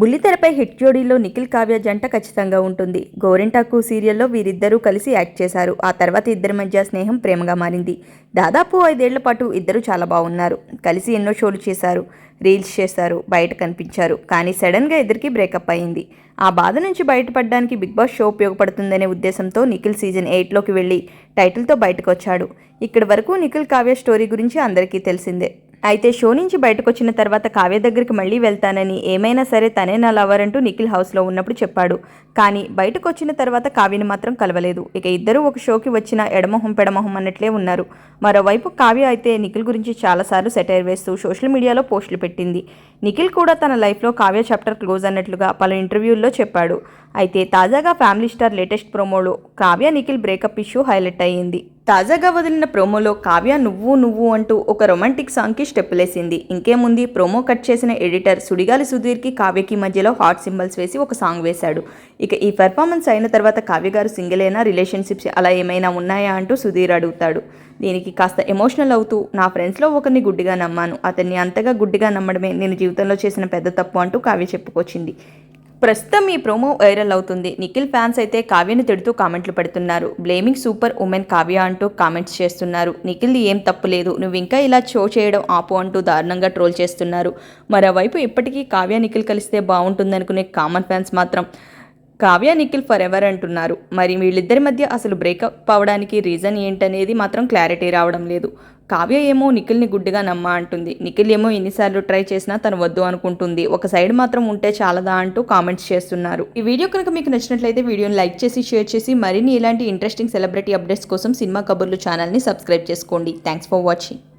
బుల్లితెరపై hit జోడీలో నిఖిల్ కావ్య జంట ఖచ్చితంగా ఉంటుంది. గోరింటాకు సీరియల్లో వీరిద్దరూ కలిసి యాక్ట్ చేశారు. ఆ తర్వాత ఇద్దరి మధ్య స్నేహం ప్రేమగా మారింది. దాదాపు ఐదేళ్ళ పాటు ఇద్దరు చాలా బాగున్నారు. కలిసి ఎన్నో షోలు చేశారు రీల్స్ చేశారు బయట కనిపించారు. కానీ సడన్గా ఇద్దరికి బ్రేకప్ అయింది. ఆ బాధ నుంచి బయటపడడానికి బిగ్ బాస్ షో ఉపయోగపడుతుందనే ఉద్దేశంతో నిఖిల్ సీజన్ ఎయిట్లోకి వెళ్ళి టైటిల్తో బయటకు వచ్చాడు ఇక్కడి వరకు నిఖిల్ కావ్య స్టోరీ గురించి అందరికీ తెలిసిందే. అయితే షో నుంచి బయటకు వచ్చిన తర్వాత కావ్య దగ్గరికి మళ్ళీ వెళ్తానని ఏమైనా సరే తనే నా లవర్ అంటూ నిఖిల్ హౌస్లో ఉన్నప్పుడు చెప్పాడు. కానీ బయటకు వచ్చిన తర్వాత కావ్యని మాత్రం కలవలేదు. ఇక ఇద్దరూ ఒక షోకి వచ్చిన ఎడమొహం పెడమొహం అన్నట్లే ఉన్నారు. మరోవైపు కావ్య అయితే నిఖిల్ గురించి చాలాసార్లు సెటైర్ వేస్తూ సోషల్ మీడియాలో పోస్టులు పెట్టింది. నిఖిల్ కూడా తన లైఫ్లో కావ్య చాప్టర్ క్లోజ్ అన్నట్లుగా పలు ఇంటర్వ్యూల్లో చెప్పాడు. అయితే తాజాగా ఫ్యామిలీ స్టార్ లేటెస్ట్ ప్రోమోలో Kavya Nikhil breakup issue highlight అయ్యింది. తాజాగా వదిలిన ప్రోమోలో కావ్య నువ్వు నువ్వు అంటూ ఒక రొమాంటిక్ సాంగ్కి స్టెప్పులేసింది ఇంకేముంది ప్రోమో కట్ చేసిన ఎడిటర్ సుడిగాలి సుధీర్కి కావ్యకి మధ్యలో హాట్ సింబల్స్ వేసి ఒక సాంగ్ వేశాడు. ఇక ఈ పెర్ఫార్మెన్స్ అయిన తర్వాత కావ్య గారు సింగిల్ అయినా రిలేషన్షిప్స్ అలా ఏమైనా ఉన్నాయా అంటూ సుధీర్ అడుగుతాడు. దీనికి కాస్త ఎమోషనల్ అవుతూ నా ఫ్రెండ్స్లో ఒకరిని గుడ్డిగా నమ్మాను. అతన్ని అంతగా గుడ్డిగా నమ్మడమే నేను జీవితంలో చేసిన పెద్ద తప్పు అంటూ కావ్య చెప్పుకొచ్చింది. ప్రస్తుతం ఈ ప్రోమో వైరల్ అవుతుంది. నిఖిల్ ఫ్యాన్స్ అయితే కావ్యని తిడుతూ కామెంట్లు పెడుతున్నారు. బ్లేమింగ్ సూపర్ ఉమెన్ కావ్య అంటూ కామెంట్స్ చేస్తున్నారు. నిఖిల్ది ఏం తప్పు లేదు. నువ్వు ఇంకా ఇలా షో చేయడం ఆపు అంటూ దారుణంగా ట్రోల్ చేస్తున్నారు. మరోవైపు ఇప్పటికీ కావ్య నిఖిల్ కలిస్తే బాగుంటుందనుకునే కామన్ ఫ్యాన్స్ మాత్రం కావ్య నిఖిల్ ఫర్ ఎవర్ అంటున్నారు. మరి వీళ్ళిద్దరి మధ్య అసలు బ్రేకప్ అవడానికి రీజన్ ఏంటనేది మాత్రం క్లారిటీ రావడం లేదు. కావ్య ఏమో నిఖిల్ని గుడ్డిగా నమ్మ అంటుంది. నిఖిల్ ఏమో ఎన్నిసార్లు ట్రై చేసినా తను వద్దు అనుకుంటుంది. ఒక సైడ్ మాత్రం ఉంటే చాలదా అంటూ కామెంట్స్ చేస్తున్నారు. ఈ వీడియో కనుక మీకు నచ్చినట్లయితే వీడియోని లైక్ చేసి షేర్ చేసి మరిన్ని ఇలాంటి ఇంట్రెస్టింగ్ సెలబ్రిటీ అప్డేట్స్ కోసం సినిమా కబుర్లు ఛానల్ని సబ్స్క్రైబ్ చేసుకోండి. Thanks for watching